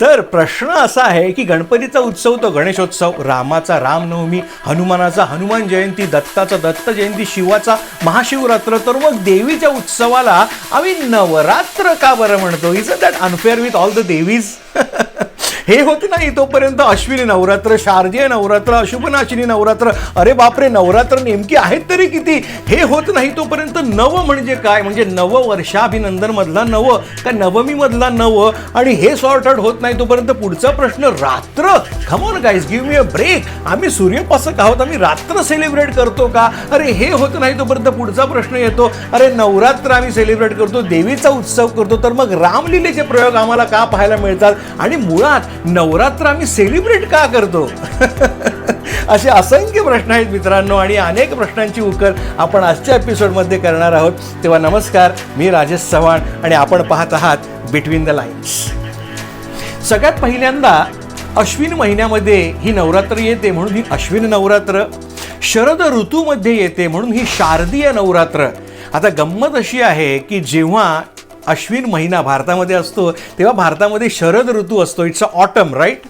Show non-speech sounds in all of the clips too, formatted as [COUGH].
तर प्रश्न असा आहे की गणपतीचा उत्सव तो गणेशोत्सव रामाचा रामनवमी हनुमानाचा हनुमान जयंती दत्ताचा दत्त जयंती शिवाचा महाशिवरात्र तर मग देवीच्या उत्सवाला आम्ही नवरात्र का बरं म्हणतो? Is that unfair with all the Devis? [LAUGHS] हे होत नाही तोपर्यंत अश्विनी नवरात्र शारदीय नवरात्र अशुभनाशिनी नवरात्र. अरे बापरे नवरात्र नेमकी आहेत तरी किती? हे होत नाही तोपर्यंत नव म्हणजे काय? म्हणजे नव वर्षाभिनंदन मधला नव का नवमी मधला नव? आणि हे सॉर्ट आउट होत नाही तोपर्यंत पुढचा प्रश्न रात्र? Come on guys give me a break आम्ही सूर्यपासक आहोत. आम्ही रात्र सेलिब्रेट करतो का? अरे हे होत नाही तोपर्यंत पुढचा प्रश्न येतो. अरे नवरात्र आम्ही सेलिब्रेट करतो. देवीचा उत्सव करतो. तर मग रामलीलेचे प्रयोग आम्हाला का पाहायला मिळतात? आणि मुळात नवरात्र आम्ही सेलिब्रेट का करतो? [LAUGHS] असे असंख्य प्रश्न आहेत मित्रांनो आणि अनेक प्रश्नांची उकल आपण आजच्या एपिसोडमध्ये करणार आहोत. तेव्हा नमस्कार मी राजेश चव्हाण आणि आपण पाहत आहात बिटवीन द लाईन्स सगळ्यात पहिल्यांदा अश्विन महिन्यामध्ये ही नवरात्र येते म्हणून ही अश्विन नवरात्र शरद ऋतूमध्ये येते म्हणून ही शारदीय नवरात्र. आता गंमत अशी आहे की जेव्हा अश्विन महिना भारतामध्ये असतो तेव्हा भारतामध्ये शरद ऋतू असतो. इट्स अ ऑटम राईट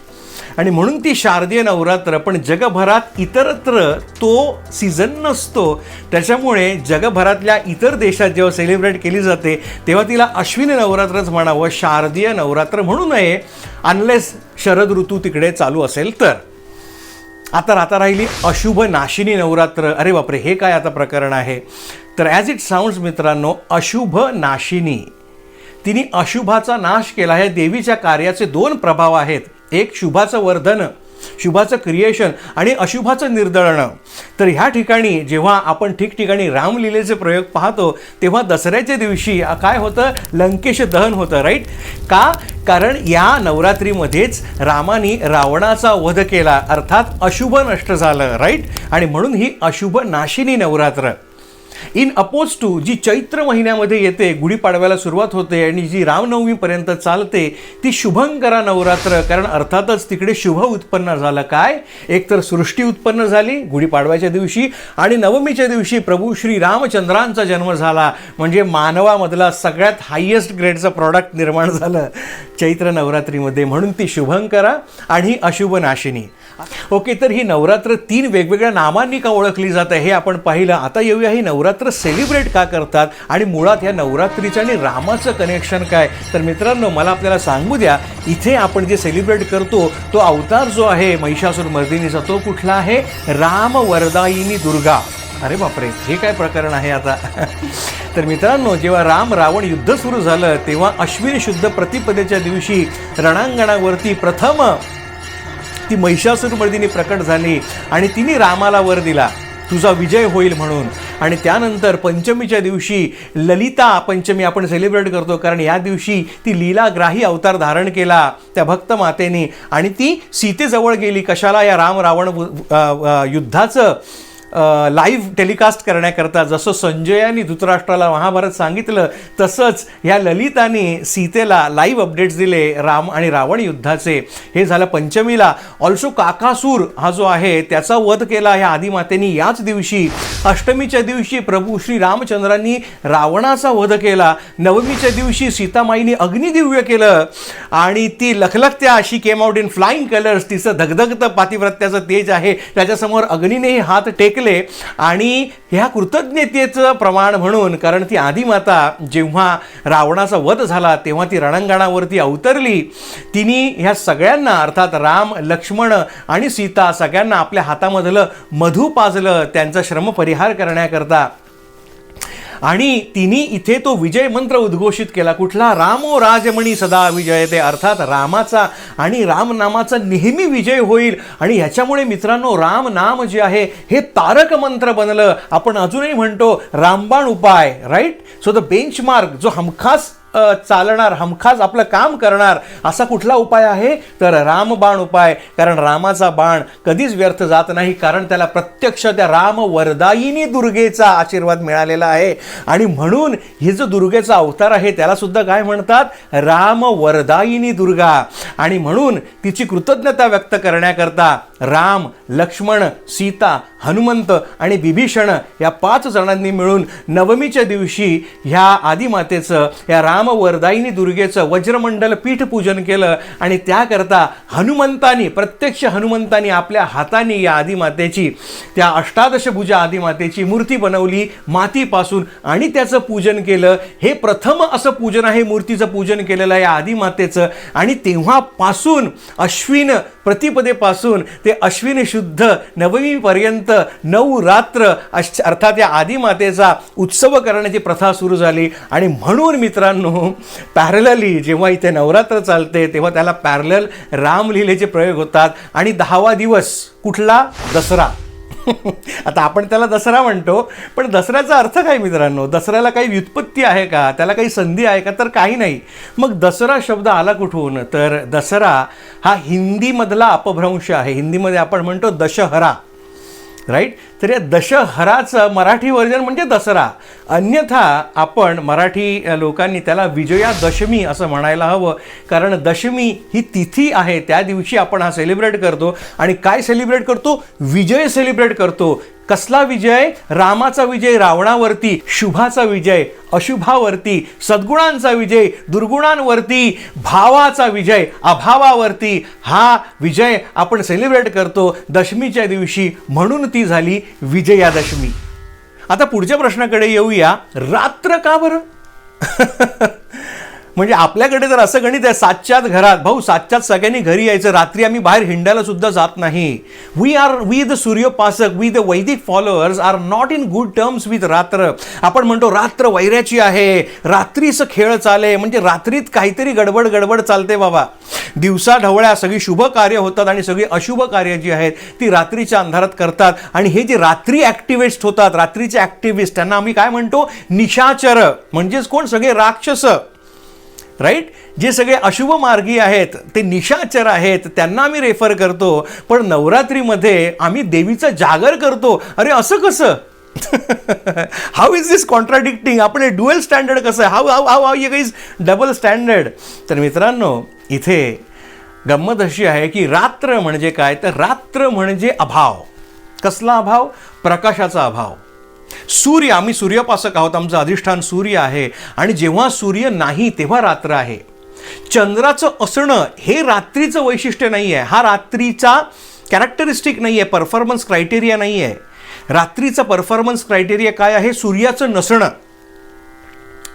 आणि म्हणून ती शारदीय नवरात्र पण जगभरात इतरत्र तो सीझन नसतो. त्याच्यामुळे जगभरातल्या इतर देशात जेव्हा सेलिब्रेट केली जाते तेव्हा तिला अश्विनी नवरात्रच म्हणावं शारदीय नवरात्र म्हणू नये अनलेस शरद ऋतू तिकडे चालू असेल तर. आता आता राहिली अशुभ नाशिनी नवरात्र. अरे बापरे हे काय आता प्रकरण आहे? तर ॲज इट साऊंड्स मित्रांनो अशुभ नाशिनी. तिने अशुभाचा नाश केला हे देवीच्या कार्याचे दोन प्रभाव आहेत. एक शुभाचं वर्धन शुभाचं क्रिएशन आणि अशुभाचं निर्दळणं. तर ह्या ठिकाणी जेव्हा आपण ठिकठिकाणी रामलीलेचे प्रयोग पाहतो तेव्हा दसऱ्याच्या दिवशी काय होतं? लंकेश दहन होतं राईट का? कारण या नवरात्रीमध्येच रामाने रावणाचा वध केला अर्थात अशुभ नष्ट झालं राईट आणि म्हणून ही अशुभ नाशिनी नवरात्र. इन अपोज टू जी चैत्र महिन्यामध्ये येते गुढीपाडव्याला सुरुवात होते आणि जी रामनवमीपर्यंत चालते ती शुभंकरा नवरात्र. कारण अर्थातच तिकडे शुभ उत्पन्न झालं काय? एकतर सृष्टी उत्पन्न झाली गुढीपाडव्याच्या दिवशी आणि नवमीच्या दिवशी प्रभू श्री रामचंद्रांचा जन्म झाला. म्हणजे मानवामधला सगळ्यात हायेस्ट ग्रेडचं प्रॉडक्ट निर्माण झालं चैत्र नवरात्रीमध्ये. म्हणून ती शुभंकरा आणि अशुभनाशिनी. ओके तर ही नवरात्र तीन वेगवेगळ्या नामांनी का ओळखली जाते हे आपण पाहिलं. आता येऊया ही नवरात्र सेलिब्रेट का करतात आणि मुळात ह्या नवरात्रीचं आणि रामाचं कनेक्शन काय? तर मित्रांनो मला आपल्याला सांगू द्या इथे आपण जे सेलिब्रेट करतो तो अवतार जो आहे महिषासूर मर्दिनीचा तो कुठला आहे? राम वरदायिनी दुर्गा. अरे बापरे हे काय प्रकरण आहे आता? [LAUGHS] तर मित्रांनो जेव्हा राम रावण युद्ध सुरू झालं तेव्हा अश्विनी शुद्ध प्रतिपदेच्या दिवशी रणांगणावरती प्रथम ती महिषासुरमर्दिनी प्रकट झाली आणि तिने रामाला वर दिला. तुझा विजय होईल म्हणून. आणि त्यानंतर पंचमीच्या दिवशी ललिता पंचमी आपण सेलिब्रेट करतो. कारण या दिवशी ती लीलाग्राही अवतार धारण केला त्या भक्त मातेने. आणि ती सीतेजवळ गेली. कशाला या राम रावण युद्धाचं? लाईव्ह टेलिकास्ट करण्याकरता जसं संजयानी धृतराष्ट्राला महाभारत सांगितलं तसंच ह्या ललिताने सीतेला लाईव्ह अपडेट्स दिले राम आणि रावण युद्धाचे. हे झालं पंचमीला. ऑल्सो काकासूर हा जो आहे त्याचा वध केला ह्या आदिमातेनी याच दिवशी. अष्टमीच्या दिवशी प्रभू श्री रामचंद्रांनी रावणाचा वध केला. नवमीच्या दिवशी सीतामाईने अग्निदिव्य केलं. आणि ती लखलखत्या अशी came out in flying colours तिचं धगधगतं पातिव्रत्याचं तेज आहे. त्याच्यासमोर अग्नीनेही हात टेकला. आणि ह्या कृतज्ञतेचं प्रमाण म्हणून कारण ती आदिमाता जेव्हा रावणाचा वध झाला तेव्हा ती रणांगणावरती अवतरली तिने ह्या सगळ्यांना अर्थात राम लक्ष्मण आणि सीता सगळ्यांना आपल्या हातामधलं मधु पाजलं त्यांचा श्रमपरिहार करण्याकरता. आणि तिने इथे तो विजय मंत्र उद्घोषित केला. कुठला? रामो राजमणी सदा विजयते अर्थात रामाचा आणि रामनामाचा नेहमी विजय होईल. आणि ह्याच्यामुळे मित्रांनो राम नाम जे आहे हे तारक मंत्र बनलं. आपण अजूनही म्हणतो रामबाण उपाय राईट सो द बेंचमार्क जो हमखास चालणार हमखास आपलं काम करणार असा कुठला उपाय आहे? तर रामबाण उपाय. कारण रामाचा बाण कधीच व्यर्थ जात नाही कारण त्याला प्रत्यक्ष त्या राम वरदायिनी दुर्गेचा आशीर्वाद मिळालेला आहे. आणि म्हणून हे जो दुर्गेचा अवतार आहे त्याला सुद्धा काय म्हणतात? राम वरदायिनी दुर्गा. आणि म्हणून तिची कृतज्ञता व्यक्त करण्याकरता राम लक्ष्मण सीता हनुमंत आणि बिभीषण या पाच जणांनी मिळून नवमीच्या दिवशी ह्या आदिमातेचं या राम रामवरदायिनी दुर्गेचं वज्रमंडल पीठ पूजन केलं आणि त्याकरता हनुमंतानी प्रत्यक्ष हनुमंतानी आपल्या हाताने या आदिमातेची त्या अष्टादशभुजा आदिमातेची मूर्ती बनवली मातीपासून आणि त्याचं पूजन केलं. हे प्रथम असं पूजन आहे मूर्तीचं पूजन केलेलं या आदिमातेचं. आणि तेव्हापासून अश्विन प्रतिपदेपासून ते अश्विन शुद्ध नवमीपर्यंत नऊ रात्र अश अर्थात या आदिमातेचा उत्सव करण्याची प्रथा सुरू झाली. आणि म्हणून मित्रांनो पॅरलली जेव्हा इथे नवरात्र चालते तेव्हा त्याला पॅरलल रामलीलेचे प्रयोग होतात. आणि दहावा दिवस कुठला? दसरा. [LAUGHS] आता आपण त्याला दसरा म्हणतो पण दसऱ्याचा अर्थ काय मित्रांनो? दसऱ्याला काही व्युत्पत्ती आहे का? त्याला काही संधी आहे का? तर काही नाही. मग दसरा शब्द आला कुठून? तर दसरा हा हिंदीमधला अपभ्रंश आहे. हिंदीमध्ये आपण म्हणतो दशहरा. राईट तर या दशहराचं मराठी वर्जन म्हणजे दसरा. अन्यथा आपण मराठी लोकांनी त्याला विजयादशमी असं म्हणायला हवं. कारण दशमी ही तिथी आहे त्या दिवशी आपण हा सेलिब्रेट करतो. आणि काय सेलिब्रेट करतो? विजय सेलिब्रेट करतो. कसला विजय? रामाचा विजय रावणावरती शुभाचा विजय अशुभावरती सद्गुणांचा विजय दुर्गुणांवरती भावाचा विजय अभावावरती. हा विजय आपण सेलिब्रेट करतो दशमीच्या दिवशी. म्हणून ती झाली विजयादशमी. आता पुढच्या प्रश्नाकडे येऊया. रात्र का बरं? [LAUGHS] म्हणजे आपल्याकडे जर असं गणित आहे सातच्यात घरात भाऊ सातच्यात सगळ्यांनी घरी यायचं रात्री आम्ही बाहेर हिंडायला सुद्धा जात नाही. We are we the सूर्योपासक we the Vedic followers are not in good terms with रात्र आपण म्हणतो रात्र वैऱ्याची आहे रात्रीचं खेळ चाले म्हणजे रात्रीत काहीतरी गडबड गडबड चालते बाबा. दिवसा ढवळ्या सगळी शुभ कार्य होतात आणि सगळी अशुभ कार्य जी आहेत ती रात्रीच्या अंधारात करतात. आणि हे जे रात्री ॲक्टिव्हिस्ट होतात रात्रीचे ॲक्टिव्हिस्ट त्यांना आम्ही काय म्हणतो? निशाचर. म्हणजेच कोण? सगळे राक्षस. राईट? जे सगळे अशुभ मार्गी आहेत ते निशाचर आहेत त्यांना आम्ही रेफर करतो. पण नवरात्रीमध्ये आम्ही देवीचं जागर करतो. अरे असं कसं? हाऊ इज दिस कॉन्ट्राडिक्टिंग आपण हे डुएल स्टँडर्ड कसं? आहे हाऊ हाऊ हाऊ हाऊ ये इज डबल स्टँडर्ड तर मित्रांनो इथे गंमत अशी आहे की रात्र म्हणजे काय? तर रात्र म्हणजे अभाव. कसला अभाव? प्रकाशाचा अभाव. सूर्य आम्ही सूर्यपासक आहोत आमचं अधिष्ठान सूर्य आहे. आणि जेव्हा सूर्य नाही तेव्हा रात्र आहे. चंद्राचं असणं हे रात्रीचं वैशिष्ट्य नाही आहे हा रात्रीचा कॅरेक्टरिस्टिक नाही आहे परफॉर्मन्स क्रायटेरिया नाही आहे रात्रीचा परफॉर्मन्स क्रायटेरिया काय आहे? सूर्याचं नसणं.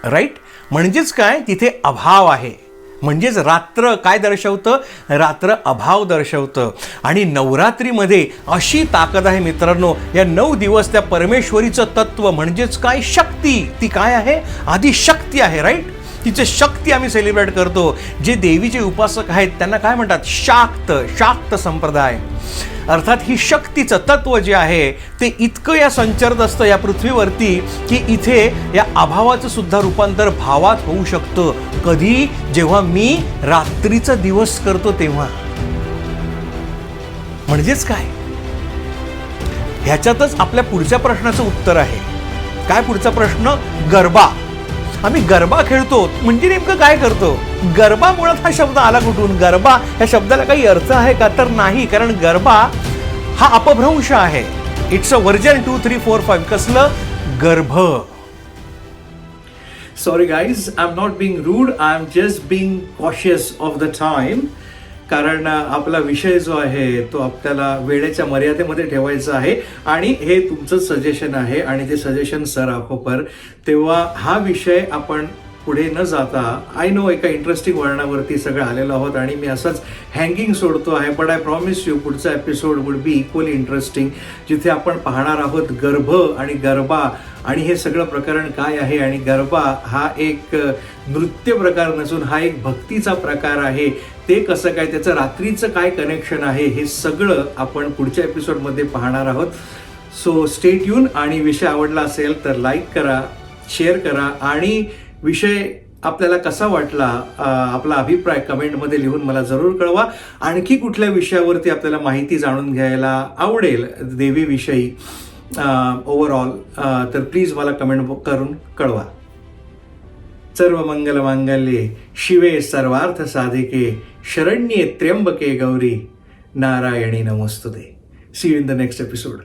राईट म्हणजेच काय? तिथे अभाव आहे. म्हणजेच रात्र काय दर्शवतं? रात्र अभाव दर्शवतं. आणि नवरात्रीमध्ये अशी ताकद आहे मित्रांनो या नऊ दिवस त्या परमेश्वरीचं तत्व म्हणजेच काय? शक्ती. ती काय आहे? आधी शक्ती आहे राईट तिचे शक्ती आम्ही सेलिब्रेट करतो. जे देवीचे उपासक आहेत त्यांना काय म्हणतात? शाक्त शाक्त संप्रदाय. अर्थात ही शक्तीचं तत्व जे आहे ते इतकं या संचरत असतं या पृथ्वीवरती की इथे या अभावाचं सुद्धा रूपांतर भावात होऊ शकतं. कधी? जेव्हा मी रात्रीचा दिवस करतो तेव्हा. म्हणजेच काय? ह्याच्यातच आपल्या पुढच्या प्रश्नाचं उत्तर आहे. काय पुढचा प्रश्न? गरबा. आम्ही गरबा खेळतो. म्हणजे नेमकं काय करतो? गरबा मुळात हा शब्द आला कुठून? गरबा या शब्दाला काही अर्थ आहे का तर नाही कारण गरबा हा अपभ्रंश आहे. It's a version two three four five कसलं? गर्भ. Sorry guys I am not being rude I am just being cautious of the time कारण आपला विषय जो आहे तो आपल्याला वेळेच्या मर्यादेमध्ये ठेवायचा आहे. आणि हे तुमचं सजेशन आहे. आणि ते सजेशन सर आपोपर तेव्हा हा विषय आपण पुढे न जाता आय नो एका इंटरेस्टिंग वळणावरती सगळं आलेलो आहोत आणि मी असंच हँगिंग सोडतो आहे. बट आय प्रॉमिस यू पुढचा episode would be equally interesting जिथे आपण पाहणार आहोत गर्भ आणि गरबा आणि हे सगळं प्रकरण काय आहे. आणि गरबा हा एक नृत्य प्रकार नसून हा एक भक्तीचा प्रकार आहे. ते कसं काय त्याचं रात्रीचं काय कनेक्शन आहे हे सगळं आपण पुढच्या एपिसोडमध्ये पाहणार आहोत. सो स्टेट येऊन आणि विषय आवडला असेल तर लाईक करा शेअर करा आणि विषय आपल्याला कसा वाटला आपला अभिप्राय कमेंटमध्ये लिहून मला जरूर कळवा. आणखी कुठल्या विषयावरती आपल्याला माहिती जाणून घ्यायला आवडेल देवीविषयी ओव्हरऑल तर प्लीज मला कमेंट करून कळवा. सर्व मंगल मांगल्ये शिवे सर्वार्थ साधिके शरण्ये त्र्यंबके गौरी नारायणी नमोस्तुते. See you in the next episode